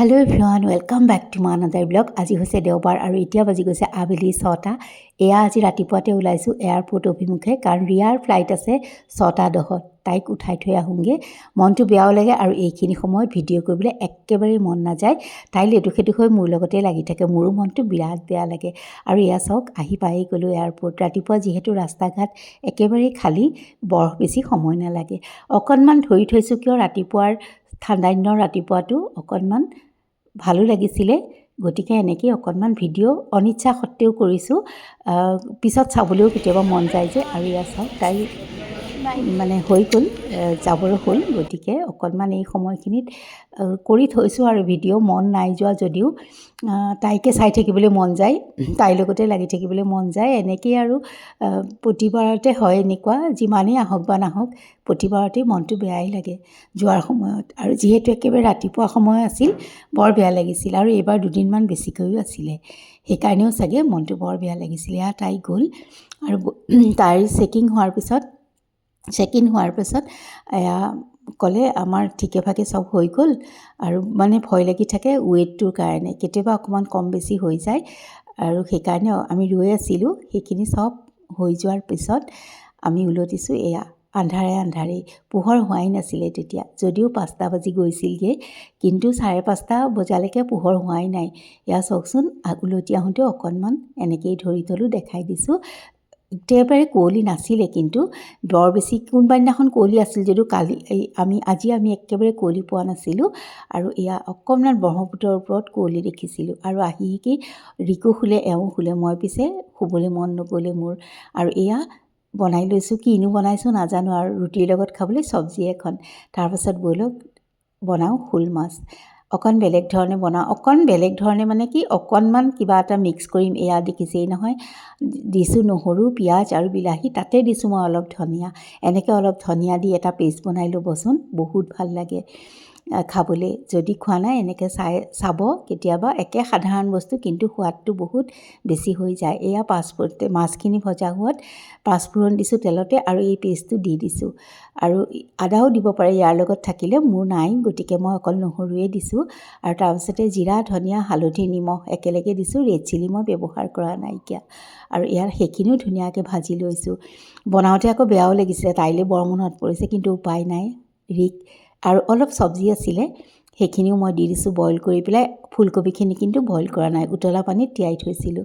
Hello' everyone welcome back to my another vlog আজি হৈছে দেওবাৰ আৰু এতিয়া বাজি গৈছে আবেলি ছটা এয়া আজি ৰাতিপুৱাতে ওলাইছোঁ এয়াৰপৰ্ট অভিমুখে কাৰণ ৰিয়াৰ ফ্লাইট আছে ছটা দহত তাইক উঠাই থৈ আহোঁগৈ মনটো বেয়াও লাগে আৰু এইখিনি সময়ত ভিডিঅ' কৰিবলৈ একেবাৰেই মন নাযায় তাই লেটু সেটু হৈ মোৰ লগতে লাগি থাকে মোৰো মনটো বিৰাট বেয়া লাগে আৰু এয়া চাওক আহি পায়েই গ'লোঁ এয়াৰপৰ্ট ৰাতিপুৱা যিহেতু ৰাস্তা ঘাট একেবাৰেই খালী বৰ বেছি সময় নালাগে অকণমান ধৰি থৈছোঁ কিয় ৰাতিপুৱাৰ ঠাণ্ডা দিনৰ ৰাতিপুৱাটো অকণমান ভালো লাগিছিলে। গতিকে এনেকেই অকণমান ভিডিঅ' অনিচ্ছা সত্ত্বেও কৰিছোঁ। পিছত চাবলৈও কেতিয়াবা মন যায় যে আৰু ইয়াত চাওক তাই মানে হৈ গ'ল যাবলৈ হ'ল। গতিকে অকণমান এই সময়খিনিত কৰি থৈছোঁ আৰু ভিডিঅ' মন নাই যোৱা যদিও। তাইকে চাই থাকিবলৈ মন যায় তাইৰ লগতে লাগি থাকিবলৈ মন যায়। এনেকেই আৰু প্ৰতিবাৰতে হয় এনেকুৱা যিমানেই আহক বা নাহক প্ৰতিবাৰতেই মনটো বেয়াই লাগে যোৱাৰ সময়ত। আৰু যিহেতু একেবাৰে ৰাতিপুৱা সময় আছিল বৰ বেয়া লাগিছিল আৰু এইবাৰ দুদিনমান বেছিকৈও আছিলে। সেইকাৰণেও চাগে মনটো বৰ বেয়া লাগিছিলে। এয়া তাই গ'ল আৰু তাইৰ চেকিং হোৱাৰ পিছত চেক ইন হোৱাৰ পিছত এয়া ক'লে আমাৰ ঠিকে ভাগে চব হৈ গ'ল আৰু মানে ভয় লাগি থাকে ৱেইটটোৰ কাৰণে। কেতিয়াবা অকণমান কম বেছি হৈ যায় আৰু সেইকাৰণে আমি ৰৈ আছিলোঁ। সেইখিনি চব হৈ যোৱাৰ পিছত আমি উলটিছোঁ এয়া আন্ধাৰে আন্ধাৰেই পোহৰ হোৱাই নাছিলে তেতিয়া। যদিও পাঁচটা বাজি গৈছিলগৈ কিন্তু চাৰে পাঁচটা বজালৈকে পোহৰ হোৱাই নাই। এয়া চাওকচোন উলটি আহোঁতেও অকণমান এনেকেই ধৰি থলোঁ দেখাই দিছোঁ। একেবাৰে কুঁৱলী নাছিলে কিন্তু বৰ বেছি কোনোবা দিনাখন কুঁৱলী আছিল যদিও কালি এই আমি আজি আমি একেবাৰে কুঁৱলী পোৱা নাছিলোঁ আৰু এয়া অকণমান ব্ৰহ্মপুত্ৰৰ ওপৰত কুঁৱলী দেখিছিলোঁ। আৰু আহি শিকি ৰিকু শুলে এওঁ শুলে মই পিছে শুবলৈ মন নগ'লে মোৰ। আৰু এয়া বনাই লৈছোঁ কিনো বনাইছোঁ নাজানো আৰু ৰুটিৰ লগত খাবলৈ চব্জি এখন। তাৰপাছত ব'লক বনাওঁ শোল মাছ। অকণ বেলেগ ধৰণে বনাওঁ। অকণ বেলেগ ধৰণে মানে কি অকণমান কিবা এটা মিক্স কৰিম এয়া দেখিছেই নহয়। দিছোঁ নহৰু পিঁয়াজ আৰু বিলাহী তাতে দিছোঁ মই অলপ ধনিয়া। এনেকৈ অলপ ধনিয়া দি এটা পেষ্ট বনাই ল'বচোন বহুত ভাল লাগে। খাবলৈ। যদি খোৱা নাই এনেকৈ চাই চাব। কেতিয়াবা একে সাধাৰণ বস্তু কিন্তু সোৱাদটো বহুত বেছি হৈ যায়। এয়া পাঁচফোৰণ মাছখিনি ভজা হোৱাত পাঁচফোৰণ দিছোঁ তেলতে আৰু এই পেষ্টটো দি দিছোঁ। আৰু আদাও দিব পাৰে ইয়াৰ লগত থাকিলে মোৰ নাই গতিকে মই অকল নহৰুৱে দিছোঁ। আৰু তাৰপিছতে জিৰা ধনিয়া হালধি নিমখ একেলগে দিছোঁ। ৰেড চিলি মই ব্যৱহাৰ কৰা নাইকিয়া। আৰু ইয়াৰ সেইখিনিও ধুনীয়াকৈ ভাজি লৈছোঁ। বনাওঁতে আকৌ বেয়াও লাগিছিলে তাইলৈ বৰ মনত পৰিছে কিন্তু উপায় নাই। ৰিক আৰু অলপ চব্জি আছিলে সেইখিনিও মই দি দিছোঁ বইল কৰি পেলাই ফুলকবিখিনি কিন্তু বইল কৰা নাই উতলা পানীত তিয়াই থৈছিলোঁ।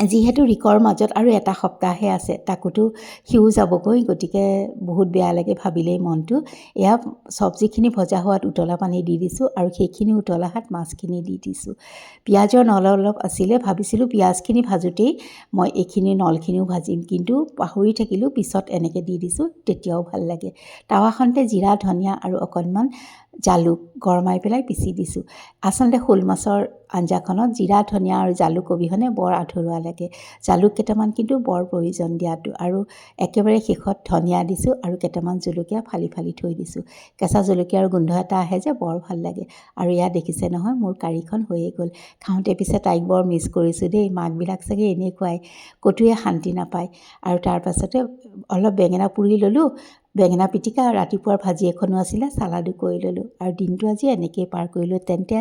যিহেতু ৰিকৰ মাজত আৰু এটা সপ্তাহহে আছে তাকোতো সিও যাবগৈ। গতিকে বহুত বেয়া লাগে ভাবিলেই মনটো। এয়া চব্জিখিনি ভজা হোৱাত উতলা পানী দি দিছোঁ আৰু সেইখিনি উতলা হাত মাছখিনি দি দিছোঁ। পিঁয়াজৰ নল অলপ আছিলে ভাবিছিলোঁ পিঁয়াজখিনি ভাজোঁতেই মই এইখিনি নলখিনিও ভাজিম। কিন্তু পাহৰি থাকিলোঁ পিছত এনেকৈ দি দিছোঁ তেতিয়াও ভাল লাগে। টাৱাখনতে জিৰা ধনিয়া আৰু অকণমান জালুক গৰমাই পেলাই পিচি দিছোঁ। আচলতে শ'ল মাছৰ আঞ্জাখনত জিৰা ধনিয়া আৰু জালুক অবিহনে বৰ আধৰুৱা লাগে। জালুক কেইটামান কিন্তু বৰ প্ৰয়োজন দিয়াটো আৰু একেবাৰে শেষত ধনিয়া দিছোঁ আৰু কেইটামান জলকীয়া ফালি ফালি থৈ দিছোঁ। কেঁচা জলকীয়াৰ গোন্ধ এটা আহে যে বৰ ভাল লাগে। আৰু ইয়াত দেখিছে নহয় মোৰ কাৰীখন হৈয়ে গ'ল। খাওঁতে পিছে তাইক বৰ মিছ কৰিছোঁ দেই মাকবিলাক চাগে এনেকুৱাই ক'তোৱে শান্তি নাপায়। আৰু তাৰ পাছতে অলপ বেঙেনা পুৰি ল'লোঁ বেঙেনা পিটিকা ৰাতিপুৱাৰ ভাজি এখনো আছিলে চালাডো কৰি ল'লোঁ। আৰু দিনটো আজি এনেকেই পাৰ কৰিলোঁ তেন্তে